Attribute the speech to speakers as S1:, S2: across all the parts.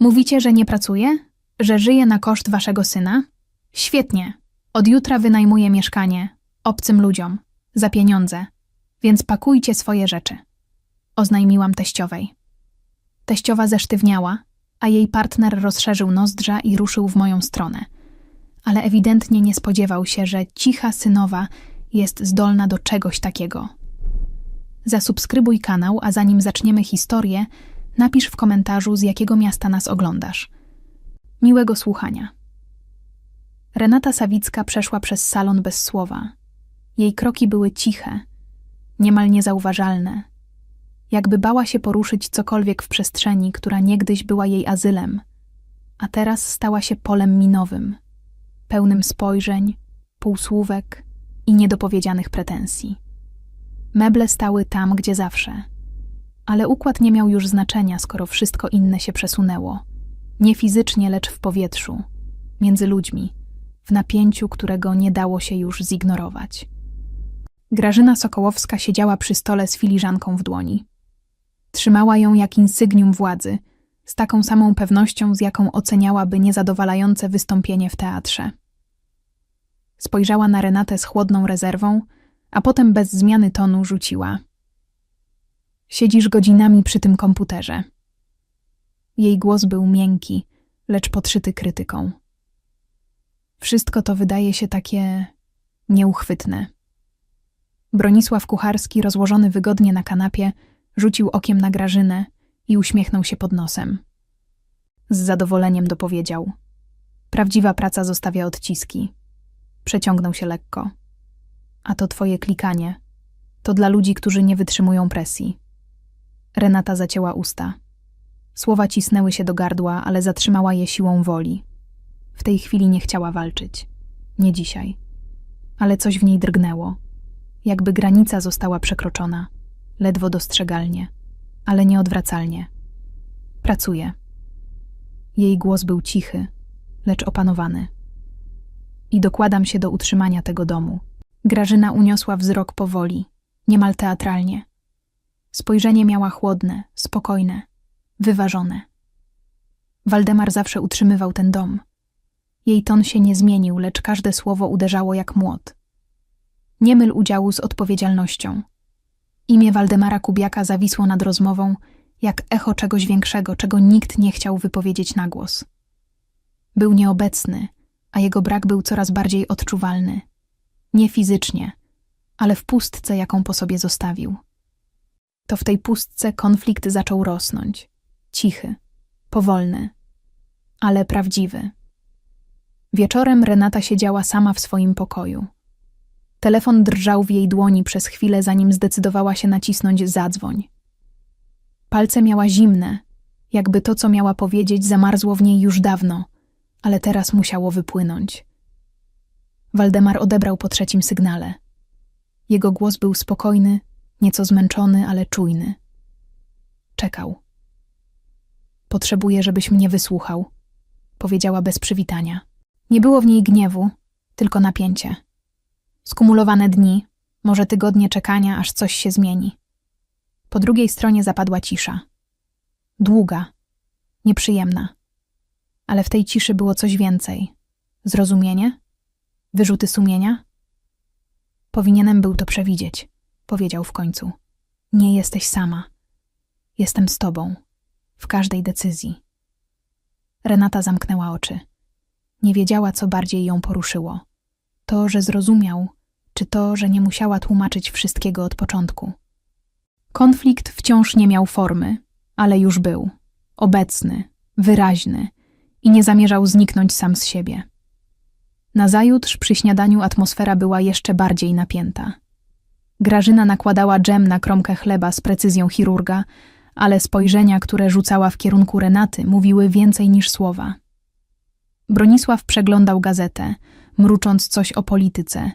S1: Mówicie, że nie pracuję? Że żyję na koszt waszego syna? Świetnie. Od jutra wynajmuję mieszkanie obcym ludziom za pieniądze, więc pakujcie swoje rzeczy. Oznajmiłam teściowej. Teściowa zesztywniała, a jej partner rozszerzył nozdrza i ruszył w moją stronę. Ale ewidentnie nie spodziewał się, że cicha synowa jest zdolna do czegoś takiego. Zasubskrybuj kanał, a zanim zaczniemy historię, napisz w komentarzu, z jakiego miasta nas oglądasz. Miłego słuchania. Renata Sawicka przeszła przez salon bez słowa. Jej kroki były ciche, niemal niezauważalne, jakby bała się poruszyć cokolwiek w przestrzeni, która niegdyś była jej azylem, a teraz stała się polem minowym, pełnym spojrzeń, półsłówek i niedopowiedzianych pretensji. Meble stały tam, gdzie zawsze, ale układ nie miał już znaczenia, skoro wszystko inne się przesunęło. Nie fizycznie, lecz w powietrzu, między ludźmi, w napięciu, którego nie dało się już zignorować. Grażyna Sokołowska siedziała przy stole z filiżanką w dłoni. Trzymała ją jak insygnium władzy, z taką samą pewnością, z jaką oceniałaby niezadowalające wystąpienie w teatrze. Spojrzała na Renatę z chłodną rezerwą, a potem bez zmiany tonu rzuciła. Siedzisz godzinami przy tym komputerze. Jej głos był miękki, lecz podszyty krytyką. Wszystko to wydaje się takie nieuchwytne. Bronisław Kucharski, rozłożony wygodnie na kanapie, rzucił okiem na Grażynę i uśmiechnął się pod nosem. Z zadowoleniem dopowiedział. Prawdziwa praca zostawia odciski. Przeciągnął się lekko. A to twoje klikanie. To dla ludzi, którzy nie wytrzymują presji. Renata zacięła usta. Słowa cisnęły się do gardła, ale zatrzymała je siłą woli. W tej chwili nie chciała walczyć. Nie dzisiaj. Ale coś w niej drgnęło. Jakby granica została przekroczona. Ledwo dostrzegalnie, ale nieodwracalnie. Pracuje. Jej głos był cichy, lecz opanowany. I dokładam się do utrzymania tego domu. Grażyna uniosła wzrok powoli, niemal teatralnie. Spojrzenie miała chłodne, spokojne, wyważone. Waldemar zawsze utrzymywał ten dom. Jej ton się nie zmienił, lecz każde słowo uderzało jak młot. Nie myl udziału z odpowiedzialnością. Imię Waldemara Kubiaka zawisło nad rozmową, jak echo czegoś większego, czego nikt nie chciał wypowiedzieć na głos. Był nieobecny, a jego brak był coraz bardziej odczuwalny. Nie fizycznie, ale w pustce, jaką po sobie zostawił. To w tej pustce konflikt zaczął rosnąć. Cichy, powolny, ale prawdziwy. Wieczorem Renata siedziała sama w swoim pokoju. Telefon drżał w jej dłoni przez chwilę, zanim zdecydowała się nacisnąć zadzwoń. Palce miała zimne, jakby to, co miała powiedzieć, zamarzło w niej już dawno, ale teraz musiało wypłynąć. Waldemar odebrał po trzecim sygnale. Jego głos był spokojny, nieco zmęczony, ale czujny. Czekał. Potrzebuję, żebyś mnie wysłuchał, powiedziała bez przywitania. Nie było w niej gniewu, tylko napięcie. Skumulowane dni, może tygodnie czekania, aż coś się zmieni. Po drugiej stronie zapadła cisza. Długa, nieprzyjemna. Ale w tej ciszy było coś więcej. Zrozumienie? Wyrzuty sumienia? Powinienem był to przewidzieć, powiedział w końcu. Nie jesteś sama. Jestem z tobą. W każdej decyzji. Renata zamknęła oczy. Nie wiedziała, co bardziej ją poruszyło. To, że zrozumiał, czy to, że nie musiała tłumaczyć wszystkiego od początku. Konflikt wciąż nie miał formy, ale już był obecny, wyraźny i nie zamierzał zniknąć sam z siebie. Nazajutrz przy śniadaniu atmosfera była jeszcze bardziej napięta. Grażyna nakładała dżem na kromkę chleba z precyzją chirurga, ale spojrzenia, które rzucała w kierunku Renaty, mówiły więcej niż słowa. Bronisław przeglądał gazetę, mrucząc coś o polityce,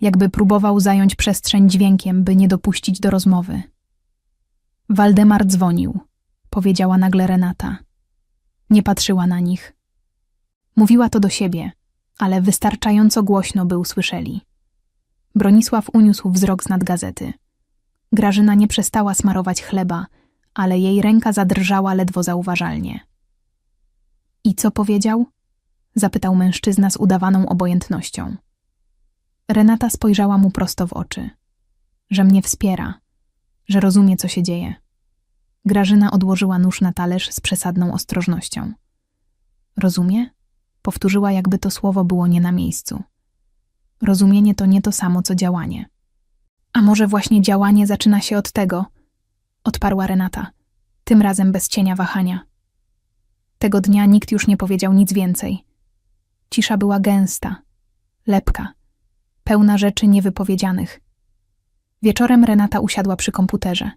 S1: jakby próbował zająć przestrzeń dźwiękiem, by nie dopuścić do rozmowy. Waldemar dzwonił, powiedziała nagle Renata. Nie patrzyła na nich. Mówiła to do siebie, ale wystarczająco głośno, by usłyszeli. Bronisław uniósł wzrok z nad gazety. Grażyna nie przestała smarować chleba, ale jej ręka zadrżała ledwo zauważalnie. I co powiedział? Zapytał mężczyzna z udawaną obojętnością. Renata spojrzała mu prosto w oczy. Że mnie wspiera, że rozumie, co się dzieje. Grażyna odłożyła nóż na talerz z przesadną ostrożnością. Rozumie? Powtórzyła, jakby to słowo było nie na miejscu. Rozumienie to nie to samo, co działanie. A może właśnie działanie zaczyna się od tego? Odparła Renata, tym razem bez cienia wahania. Tego dnia nikt już nie powiedział nic więcej. Cisza była gęsta, lepka, pełna rzeczy niewypowiedzianych. Wieczorem Renata usiadła przy komputerze.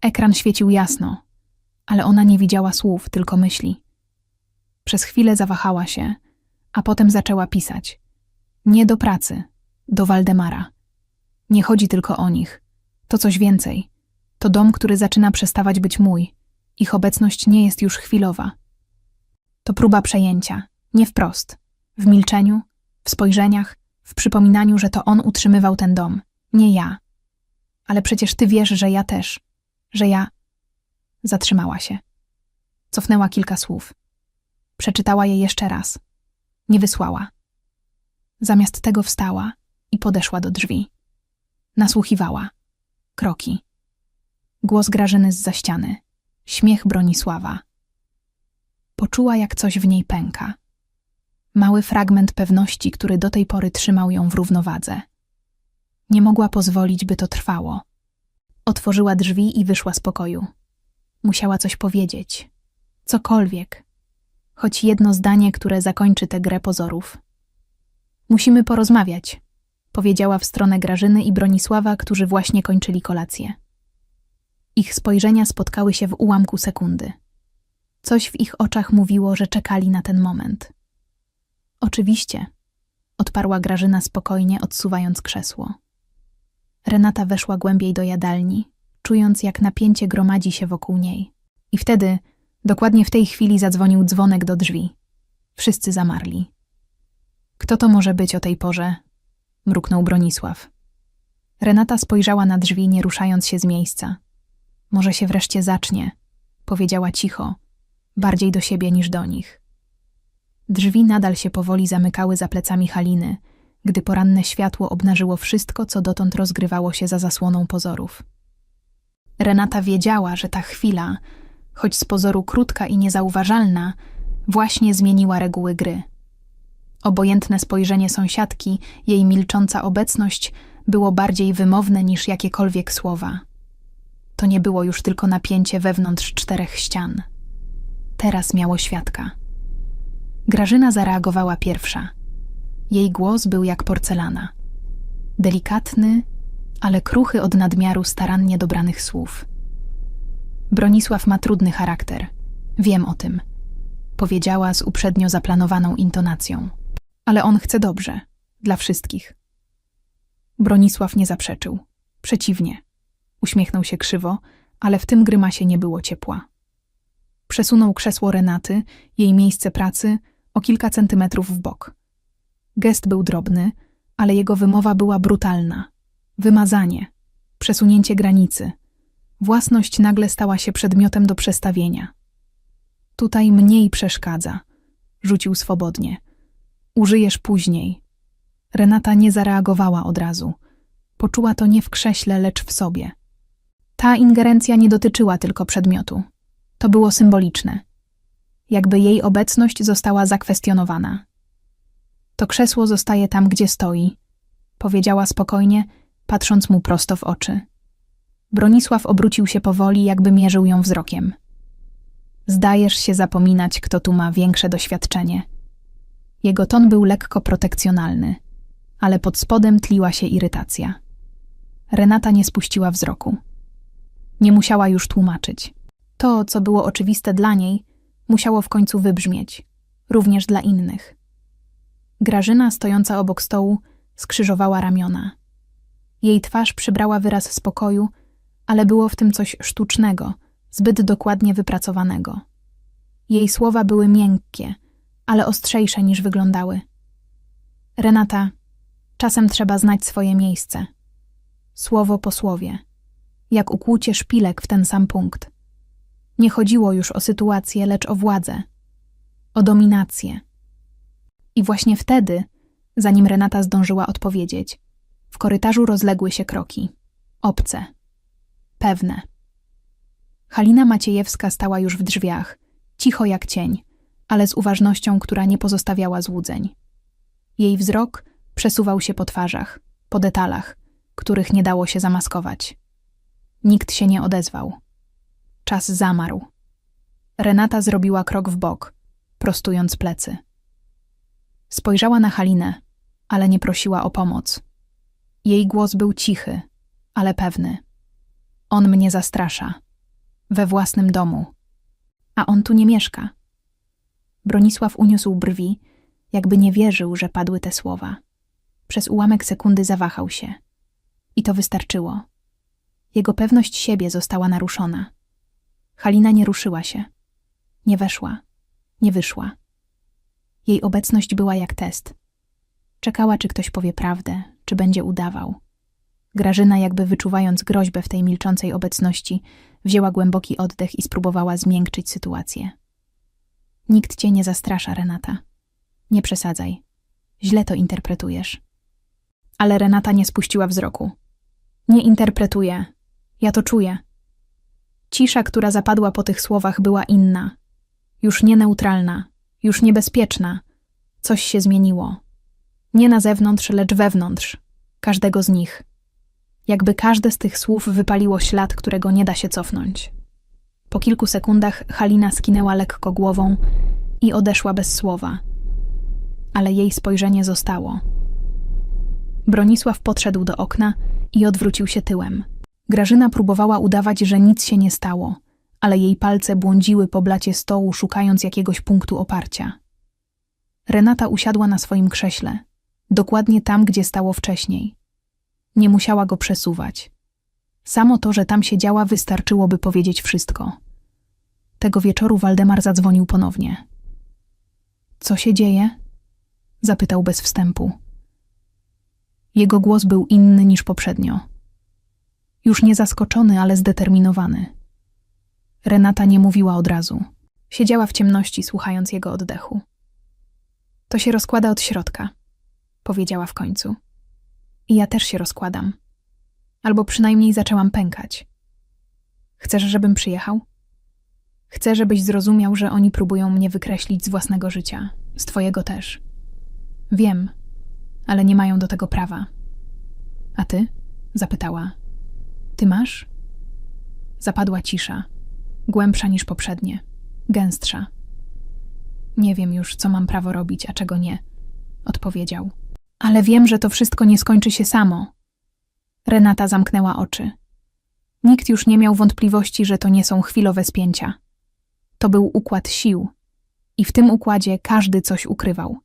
S1: Ekran świecił jasno, ale ona nie widziała słów, tylko myśli. Przez chwilę zawahała się, a potem zaczęła pisać. Nie do pracy, do Waldemara. Nie chodzi tylko o nich. To coś więcej. To dom, który zaczyna przestawać być mój. Ich obecność nie jest już chwilowa. To próba przejęcia, nie wprost. W milczeniu, w spojrzeniach, w przypominaniu, że to on utrzymywał ten dom, nie ja. Ale przecież ty wiesz, że ja też, że ja. Zatrzymała się. Cofnęła kilka słów. Przeczytała je jeszcze raz. Nie wysłała. Zamiast tego wstała i podeszła do drzwi. Nasłuchiwała. Kroki. Głos Grażyny z za ściany. Śmiech Bronisława. Poczuła, jak coś w niej pęka. Mały fragment pewności, który do tej pory trzymał ją w równowadze. Nie mogła pozwolić, by to trwało. Otworzyła drzwi i wyszła z pokoju. Musiała coś powiedzieć. Cokolwiek. Choć jedno zdanie, które zakończy tę grę pozorów. Musimy porozmawiać, powiedziała w stronę Grażyny i Bronisława, którzy właśnie kończyli kolację. Ich spojrzenia spotkały się w ułamku sekundy. Coś w ich oczach mówiło, że czekali na ten moment. Oczywiście, odparła Grażyna spokojnie, odsuwając krzesło. Renata weszła głębiej do jadalni, czując, jak napięcie gromadzi się wokół niej. I wtedy, dokładnie w tej chwili, zadzwonił dzwonek do drzwi. Wszyscy zamarli. Kto to może być o tej porze? mruknął Bronisław. Renata spojrzała na drzwi, nie ruszając się z miejsca. Może się wreszcie zacznie, powiedziała cicho, bardziej do siebie niż do nich. Drzwi nadal się powoli zamykały za plecami Haliny, gdy poranne światło obnażyło wszystko, co dotąd rozgrywało się za zasłoną pozorów. Renata wiedziała, że ta chwila, choć z pozoru krótka i niezauważalna, właśnie zmieniła reguły gry. Obojętne spojrzenie sąsiadki, jej milcząca obecność było bardziej wymowne niż jakiekolwiek słowa. To nie było już tylko napięcie wewnątrz czterech ścian. Teraz miało świadka. Grażyna zareagowała pierwsza. Jej głos był jak porcelana. Delikatny, ale kruchy od nadmiaru starannie dobranych słów. Bronisław ma trudny charakter. Wiem o tym. Powiedziała z uprzednio zaplanowaną intonacją. Ale on chce dobrze. Dla wszystkich. Bronisław nie zaprzeczył. Przeciwnie. Uśmiechnął się krzywo, ale w tym grymasie nie było ciepła. Przesunął krzesło Renaty, jej miejsce pracy, o kilka centymetrów w bok. Gest był drobny, ale jego wymowa była brutalna. Wymazanie, przesunięcie granicy. Własność nagle stała się przedmiotem do przestawienia. Tutaj mniej przeszkadza, rzucił swobodnie. Użyjesz później. Renata nie zareagowała od razu. Poczuła to nie w krześle, lecz w sobie. Ta ingerencja nie dotyczyła tylko przedmiotu. To było symboliczne. Jakby jej obecność została zakwestionowana. To krzesło zostaje tam, gdzie stoi, powiedziała spokojnie, patrząc mu prosto w oczy. Bronisław obrócił się powoli, jakby mierzył ją wzrokiem. Zdajesz się zapominać, kto tu ma większe doświadczenie. Jego ton był lekko protekcjonalny, ale pod spodem tliła się irytacja. Renata nie spuściła wzroku. Nie musiała już tłumaczyć. To, co było oczywiste dla niej, musiało w końcu wybrzmieć, również dla innych. Grażyna, stojąca obok stołu, skrzyżowała ramiona. Jej twarz przybrała wyraz spokoju, ale było w tym coś sztucznego, zbyt dokładnie wypracowanego. Jej słowa były miękkie, ale ostrzejsze niż wyglądały. Renata, czasem trzeba znać swoje miejsce. Słowo po słowie, jak ukłucie szpilek w ten sam punkt. Nie chodziło już o sytuację, lecz o władzę. o dominację. I właśnie wtedy, zanim Renata zdążyła odpowiedzieć, w korytarzu rozległy się kroki. Obce. Pewne. Halina Maciejewska stała już w drzwiach, cicho jak cień, ale z uważnością, która nie pozostawiała złudzeń. Jej wzrok przesuwał się po twarzach, po detalach, których nie dało się zamaskować. Nikt się nie odezwał. Czas zamarł. Renata zrobiła krok w bok, prostując plecy. Spojrzała na Halinę, ale nie prosiła o pomoc. Jej głos był cichy, ale pewny. On mnie zastrasza. We własnym domu. A on tu nie mieszka. Bronisław uniósł brwi, jakby nie wierzył, że padły te słowa. Przez ułamek sekundy zawahał się. I to wystarczyło. Jego pewność siebie została naruszona. Halina nie ruszyła się. Nie weszła. Nie wyszła. Jej obecność była jak test. Czekała, czy ktoś powie prawdę, czy będzie udawał. Grażyna, jakby wyczuwając groźbę w tej milczącej obecności, wzięła głęboki oddech i spróbowała zmiękczyć sytuację. Nikt cię nie zastrasza, Renata. Nie przesadzaj. Źle to interpretujesz. Ale Renata nie spuściła wzroku. Nie interpretuję. Ja to czuję. Cisza, która zapadła po tych słowach, była inna. Już nie neutralna, już niebezpieczna. Coś się zmieniło. Nie na zewnątrz, lecz wewnątrz. Każdego z nich. Jakby każde z tych słów wypaliło ślad, którego nie da się cofnąć. Po kilku sekundach Halina skinęła lekko głową i odeszła bez słowa. Ale jej spojrzenie zostało. Bronisław podszedł do okna i odwrócił się tyłem. Grażyna próbowała udawać, że nic się nie stało, ale jej palce błądziły po blacie stołu, szukając jakiegoś punktu oparcia. Renata usiadła na swoim krześle, dokładnie tam, gdzie stało wcześniej. Nie musiała go przesuwać. Samo to, że tam siedziała, wystarczyłoby powiedzieć wszystko. Tego wieczoru Waldemar zadzwonił ponownie. Co się dzieje? zapytał bez wstępu. Jego głos był inny niż poprzednio. Już nie zaskoczony, ale zdeterminowany. Renata nie mówiła od razu. Siedziała w ciemności, słuchając jego oddechu. To się rozkłada od środka, powiedziała w końcu. I ja też się rozkładam. Albo przynajmniej zaczęłam pękać. Chcesz, żebym przyjechał? Chcę, żebyś zrozumiał, że oni próbują mnie wykreślić z własnego życia, z twojego też. Wiem, ale nie mają do tego prawa. A ty? zapytała. Ty masz? Zapadła cisza, głębsza niż poprzednie, gęstsza. Nie wiem już, co mam prawo robić, a czego nie, odpowiedział. Ale wiem, że to wszystko nie skończy się samo. Renata zamknęła oczy. Nikt już nie miał wątpliwości, że to nie są chwilowe spięcia. To był układ sił, i w tym układzie każdy coś ukrywał.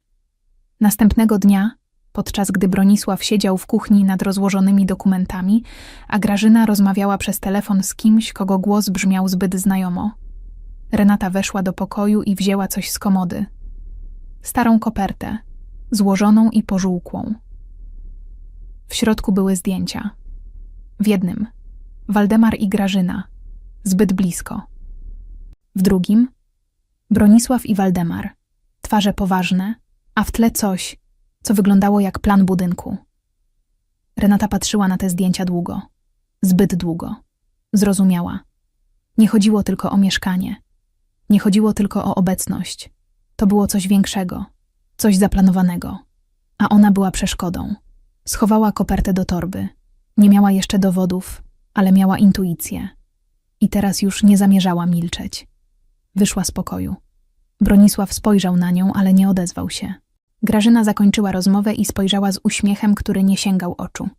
S1: Następnego dnia, podczas gdy Bronisław siedział w kuchni nad rozłożonymi dokumentami, a Grażyna rozmawiała przez telefon z kimś, kogo głos brzmiał zbyt znajomo, Renata weszła do pokoju i wzięła coś z komody. Starą kopertę, złożoną i pożółkłą. W środku były zdjęcia. W jednym Waldemar i Grażyna, zbyt blisko. W drugim Bronisław i Waldemar, twarze poważne, a w tle coś, co wyglądało jak plan budynku. Renata patrzyła na te zdjęcia długo, zbyt długo. Zrozumiała. Nie chodziło tylko o mieszkanie. Nie chodziło tylko o obecność. To było coś większego, coś zaplanowanego. A ona była przeszkodą. Schowała kopertę do torby. Nie miała jeszcze dowodów, ale miała intuicję. I teraz już nie zamierzała milczeć. Wyszła z pokoju. Bronisław spojrzał na nią, ale nie odezwał się. Grażyna zakończyła rozmowę i spojrzała z uśmiechem, który nie sięgał oczu.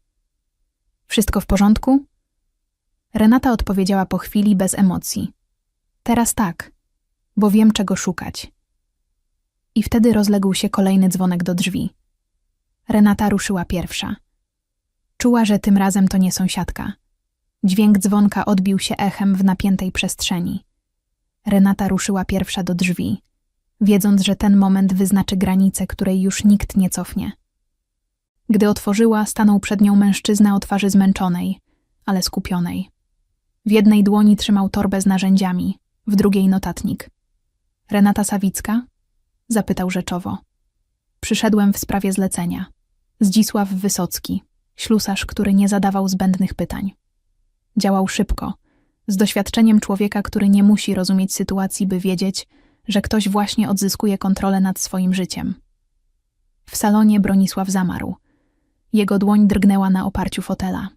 S1: Wszystko w porządku? Renata odpowiedziała po chwili bez emocji. Teraz tak, bo wiem, czego szukać. I wtedy rozległ się kolejny dzwonek do drzwi. Renata ruszyła pierwsza. Czuła, że tym razem to nie sąsiadka. Dźwięk dzwonka odbił się echem w napiętej przestrzeni. Renata ruszyła pierwsza do drzwi, wiedząc, że ten moment wyznaczy granicę, której już nikt nie cofnie. Gdy otworzyła, stanął przed nią mężczyzna o twarzy zmęczonej, ale skupionej. W jednej dłoni trzymał torbę z narzędziami, w drugiej notatnik. Renata Sawicka? Zapytał rzeczowo. Przyszedłem w sprawie zlecenia. Zdzisław Wysocki, ślusarz, który nie zadawał zbędnych pytań. Działał szybko, z doświadczeniem człowieka, który nie musi rozumieć sytuacji, by wiedzieć, że ktoś właśnie odzyskuje kontrolę nad swoim życiem. W salonie Bronisław zamarł. Jego dłoń drgnęła na oparciu fotela.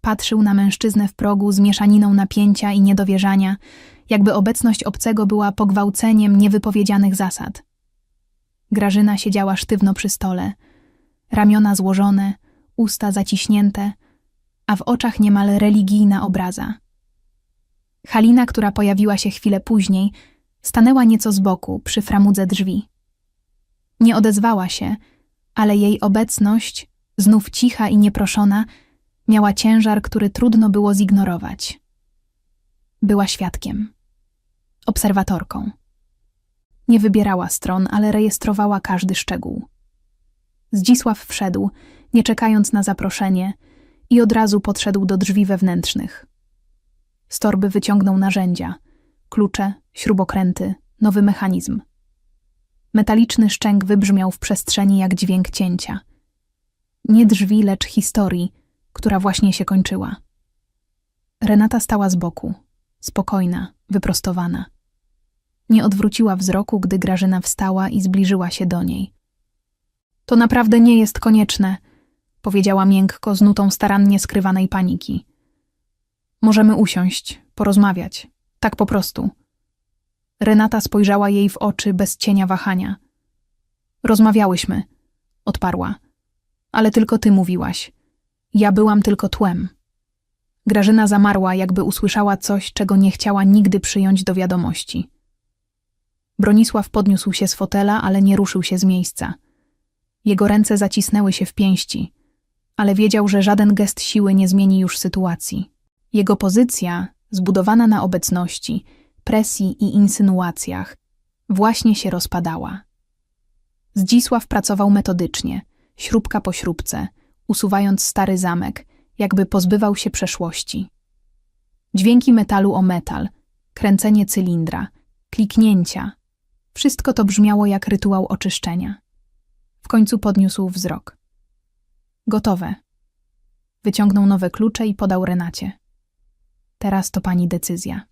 S1: Patrzył na mężczyznę w progu z mieszaniną napięcia i niedowierzania, jakby obecność obcego była pogwałceniem niewypowiedzianych zasad. Grażyna siedziała sztywno przy stole, ramiona złożone, usta zaciśnięte, a w oczach niemal religijna obraza. Halina, która pojawiła się chwilę później, stanęła nieco z boku, przy framudze drzwi. Nie odezwała się, ale jej obecność, znów cicha i nieproszona, miała ciężar, który trudno było zignorować. Była świadkiem, obserwatorką. Nie wybierała stron, ale rejestrowała każdy szczegół. Zdzisław wszedł, nie czekając na zaproszenie, i od razu podszedł do drzwi wewnętrznych. Z torby wyciągnął narzędzia, klucze, śrubokręty, nowy mechanizm. Metaliczny szczęk wybrzmiał w przestrzeni jak dźwięk cięcia. Nie drzwi, lecz historii, która właśnie się kończyła. Renata stała z boku, spokojna, wyprostowana. Nie odwróciła wzroku, gdy Grażyna wstała i zbliżyła się do niej. To naprawdę nie jest konieczne, powiedziała miękko z nutą starannie skrywanej paniki. Możemy usiąść, porozmawiać, tak po prostu. Renata spojrzała jej w oczy bez cienia wahania. Rozmawiałyśmy, odparła. Ale tylko ty mówiłaś. Ja byłam tylko tłem. Grażyna zamarła, jakby usłyszała coś, czego nie chciała nigdy przyjąć do wiadomości. Bronisław podniósł się z fotela, ale nie ruszył się z miejsca. Jego ręce zacisnęły się w pięści, ale wiedział, że żaden gest siły nie zmieni już sytuacji. Jego pozycja, zbudowana na obecności, presji i insynuacjach, właśnie się rozpadała. Zdzisław pracował metodycznie, śrubka po śrubce, usuwając stary zamek, jakby pozbywał się przeszłości. Dźwięki metalu o metal, kręcenie cylindra, kliknięcia wszystko to brzmiało jak rytuał oczyszczenia. W końcu podniósł wzrok. Gotowe. Wyciągnął nowe klucze i podał Renacie. Teraz to pani decyzja.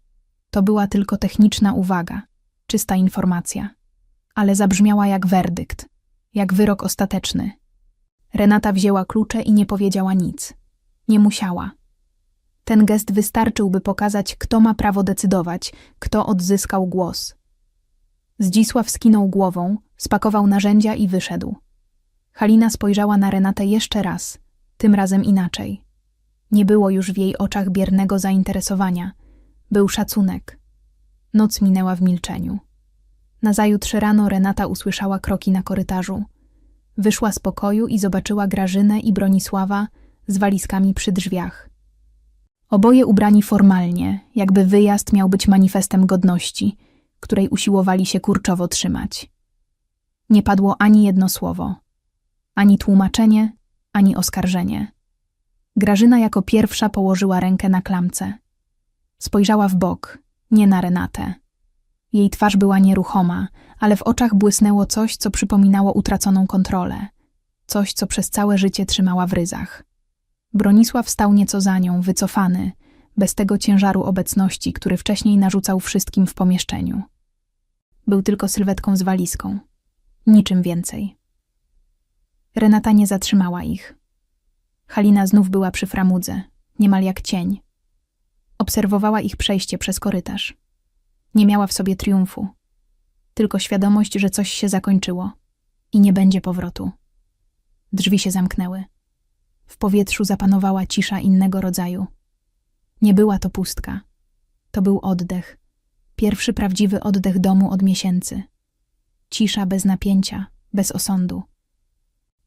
S1: To była tylko techniczna uwaga, czysta informacja, ale zabrzmiała jak werdykt, jak wyrok ostateczny. Renata wzięła klucze i nie powiedziała nic. Nie musiała. Ten gest wystarczył, by pokazać, kto ma prawo decydować, kto odzyskał głos. Zdzisław skinął głową, spakował narzędzia i wyszedł. Halina spojrzała na Renatę jeszcze raz, tym razem inaczej. Nie było już w jej oczach biernego zainteresowania. Był szacunek. Noc minęła w milczeniu. Nazajutrz rano Renata usłyszała kroki na korytarzu. Wyszła z pokoju i zobaczyła Grażynę i Bronisława z walizkami przy drzwiach. Oboje ubrani formalnie, jakby wyjazd miał być manifestem godności, której usiłowali się kurczowo trzymać. Nie padło ani jedno słowo, ani tłumaczenie, ani oskarżenie. Grażyna jako pierwsza położyła rękę na klamce. Spojrzała w bok, nie na Renatę. Jej twarz była nieruchoma, ale w oczach błysnęło coś, co przypominało utraconą kontrolę. Coś, co przez całe życie trzymała w ryzach. Bronisław stał nieco za nią, wycofany, bez tego ciężaru obecności, który wcześniej narzucał wszystkim w pomieszczeniu. Był tylko sylwetką z walizką. Niczym więcej. Renata nie zatrzymała ich. Halina znów była przy framudze, niemal jak cień. Obserwowała ich przejście przez korytarz. Nie miała w sobie triumfu, tylko świadomość, że coś się zakończyło i nie będzie powrotu. Drzwi się zamknęły. W powietrzu zapanowała cisza innego rodzaju. Nie była to pustka. To był oddech. Pierwszy prawdziwy oddech domu od miesięcy. Cisza bez napięcia, bez osądu.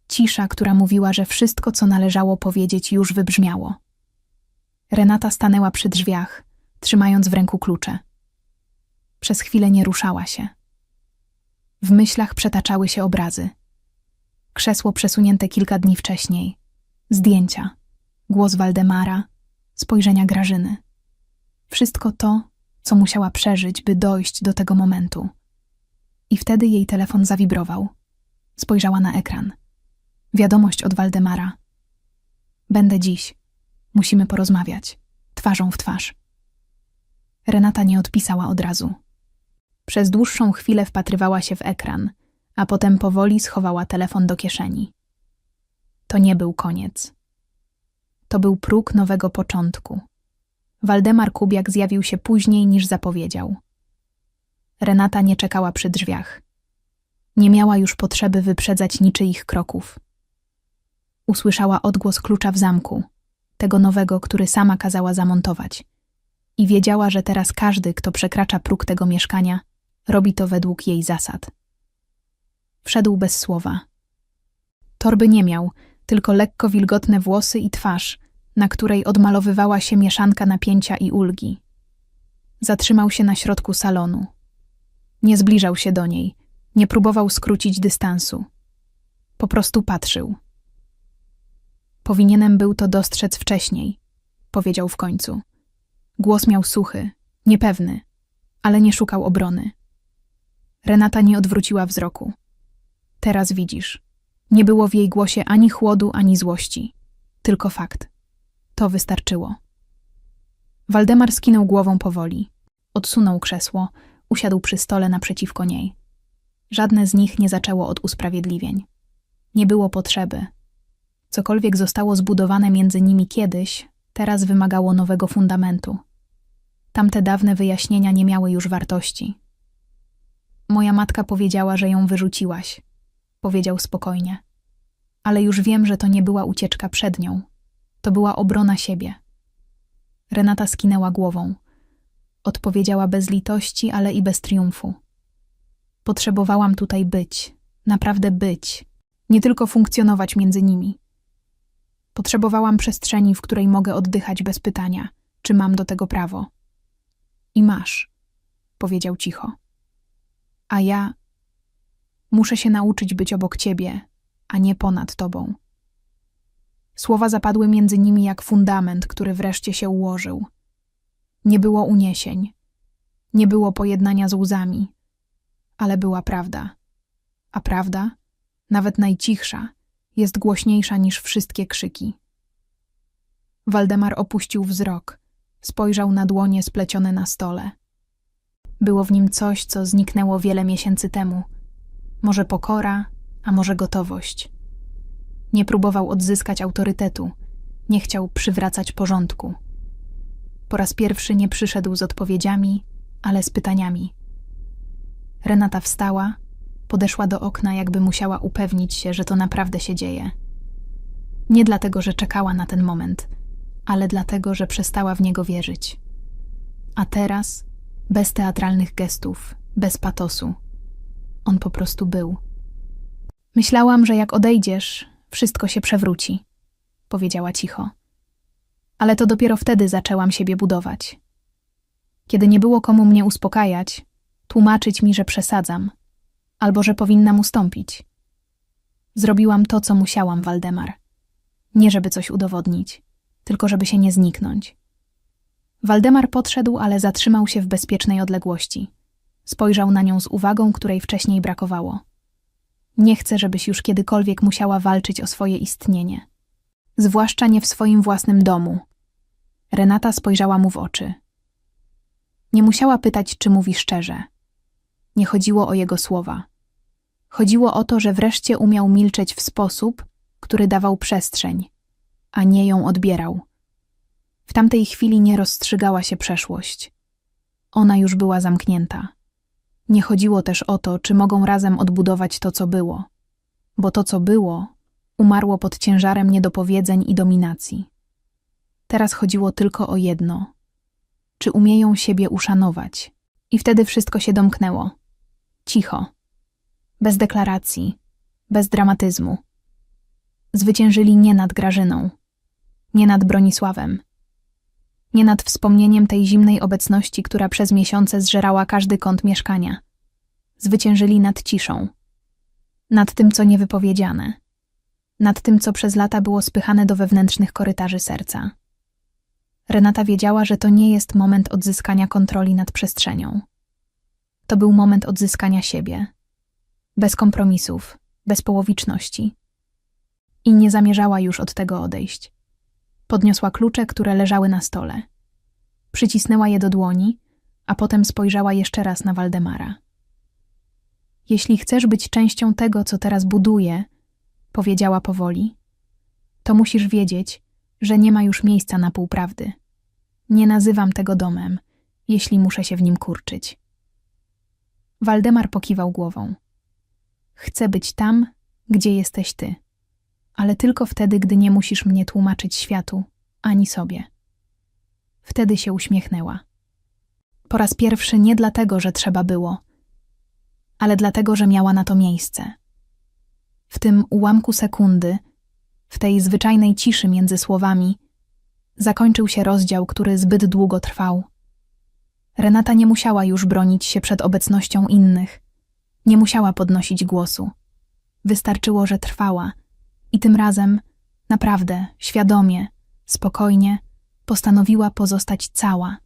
S1: Cisza, która mówiła, że wszystko, co należało powiedzieć, już wybrzmiało. Renata stanęła przy drzwiach, trzymając w ręku klucze. Przez chwilę nie ruszała się. W myślach przetaczały się obrazy. Krzesło przesunięte kilka dni wcześniej, zdjęcia, głos Waldemara, spojrzenia Grażyny. Wszystko to, co musiała przeżyć, by dojść do tego momentu. I wtedy jej telefon zawibrował. Spojrzała na ekran. Wiadomość od Waldemara. Będę dziś. Musimy porozmawiać. Twarzą w twarz. Renata nie odpisała od razu. Przez dłuższą chwilę wpatrywała się w ekran, a potem powoli schowała telefon do kieszeni. To nie był koniec. To był próg nowego początku. Waldemar Kubiak zjawił się później niż zapowiedział. Renata nie czekała przy drzwiach. Nie miała już potrzeby wyprzedzać niczyich kroków. Usłyszała odgłos klucza w zamku, tego nowego, który sama kazała zamontować. I wiedziała, że teraz każdy, kto przekracza próg tego mieszkania, robi to według jej zasad. Wszedł bez słowa. Torby nie miał, tylko lekko wilgotne włosy i twarz, na której odmalowywała się mieszanka napięcia i ulgi. Zatrzymał się na środku salonu. Nie zbliżał się do niej, nie próbował skrócić dystansu. Po prostu patrzył. Powinienem był to dostrzec wcześniej, powiedział w końcu. Głos miał suchy, niepewny, ale nie szukał obrony. Renata nie odwróciła wzroku. Teraz widzisz. Nie było w jej głosie ani chłodu, ani złości. Tylko fakt. To wystarczyło. Waldemar skinął głową powoli. Odsunął krzesło, usiadł przy stole naprzeciwko niej. Żadne z nich nie zaczęło od usprawiedliwień. Nie było potrzeby. Cokolwiek zostało zbudowane między nimi kiedyś, teraz wymagało nowego fundamentu. Tamte dawne wyjaśnienia nie miały już wartości. Moja matka powiedziała, że ją wyrzuciłaś, powiedział spokojnie. Ale już wiem, że to nie była ucieczka przed nią. To była obrona siebie. Renata skinęła głową. Odpowiedziała bez litości, ale i bez triumfu. Potrzebowałam tutaj być, naprawdę być, nie tylko funkcjonować między nimi. Potrzebowałam przestrzeni, w której mogę oddychać bez pytania, czy mam do tego prawo. I masz, powiedział cicho. A ja muszę się nauczyć być obok ciebie, a nie ponad tobą. Słowa zapadły między nimi jak fundament, który wreszcie się ułożył. Nie było uniesień, nie było pojednania z łzami, ale była prawda. A prawda, nawet najcichsza, jest głośniejsza niż wszystkie krzyki. Waldemar opuścił wzrok, spojrzał na dłonie splecione na stole. Było w nim coś, co zniknęło wiele miesięcy temu. Może pokora, a może gotowość. Nie próbował odzyskać autorytetu, nie chciał przywracać porządku. Po raz pierwszy nie przyszedł z odpowiedziami, ale z pytaniami. Renata wstała, podeszła do okna, jakby musiała upewnić się, że to naprawdę się dzieje. Nie dlatego, że czekała na ten moment, ale dlatego, że przestała w niego wierzyć. A teraz, bez teatralnych gestów, bez patosu, on po prostu był. Myślałam, że jak odejdziesz, wszystko się przewróci, powiedziała cicho. Ale to dopiero wtedy zaczęłam siebie budować. Kiedy nie było komu mnie uspokajać, tłumaczyć mi, że przesadzam, albo że powinnam ustąpić. Zrobiłam to, co musiałam, Waldemar. Nie żeby coś udowodnić, tylko żeby się nie zniknąć. Waldemar podszedł, ale zatrzymał się w bezpiecznej odległości. Spojrzał na nią z uwagą, której wcześniej brakowało. Nie chcę, żebyś już kiedykolwiek musiała walczyć o swoje istnienie. Zwłaszcza nie w swoim własnym domu. Renata spojrzała mu w oczy. Nie musiała pytać, czy mówi szczerze. Nie chodziło o jego słowa. Chodziło o to, że wreszcie umiał milczeć w sposób, który dawał przestrzeń, a nie ją odbierał. W tamtej chwili nie rozstrzygała się przeszłość. Ona już była zamknięta. Nie chodziło też o to, czy mogą razem odbudować to, co było, bo to, co było, umarło pod ciężarem niedopowiedzeń i dominacji. Teraz chodziło tylko o jedno: czy umieją siebie uszanować? I wtedy wszystko się domknęło. Cicho. Bez deklaracji, bez dramatyzmu. Zwyciężyli nie nad Grażyną, nie nad Bronisławem, nie nad wspomnieniem tej zimnej obecności, która przez miesiące zżerała każdy kąt mieszkania. Zwyciężyli nad ciszą, nad tym, co niewypowiedziane, nad tym, co przez lata było spychane do wewnętrznych korytarzy serca. Renata wiedziała, że to nie jest moment odzyskania kontroli nad przestrzenią. To był moment odzyskania siebie, bez kompromisów, bez połowiczności. I nie zamierzała już od tego odejść. Podniosła klucze, które leżały na stole. Przycisnęła je do dłoni, a potem spojrzała jeszcze raz na Waldemara. Jeśli chcesz być częścią tego, co teraz buduję, powiedziała powoli, to musisz wiedzieć, że nie ma już miejsca na półprawdy. Nie nazywam tego domem, jeśli muszę się w nim kurczyć. Waldemar pokiwał głową. Chcę być tam, gdzie jesteś ty, ale tylko wtedy, gdy nie musisz mnie tłumaczyć światu ani sobie. Wtedy się uśmiechnęła. Po raz pierwszy nie dlatego, że trzeba było, ale dlatego, że miała na to miejsce. W tym ułamku sekundy, w tej zwyczajnej ciszy między słowami, zakończył się rozdział, który zbyt długo trwał. Renata nie musiała już bronić się przed obecnością innych, nie musiała podnosić głosu. Wystarczyło, że trwała i tym razem, naprawdę, świadomie, spokojnie, postanowiła pozostać cała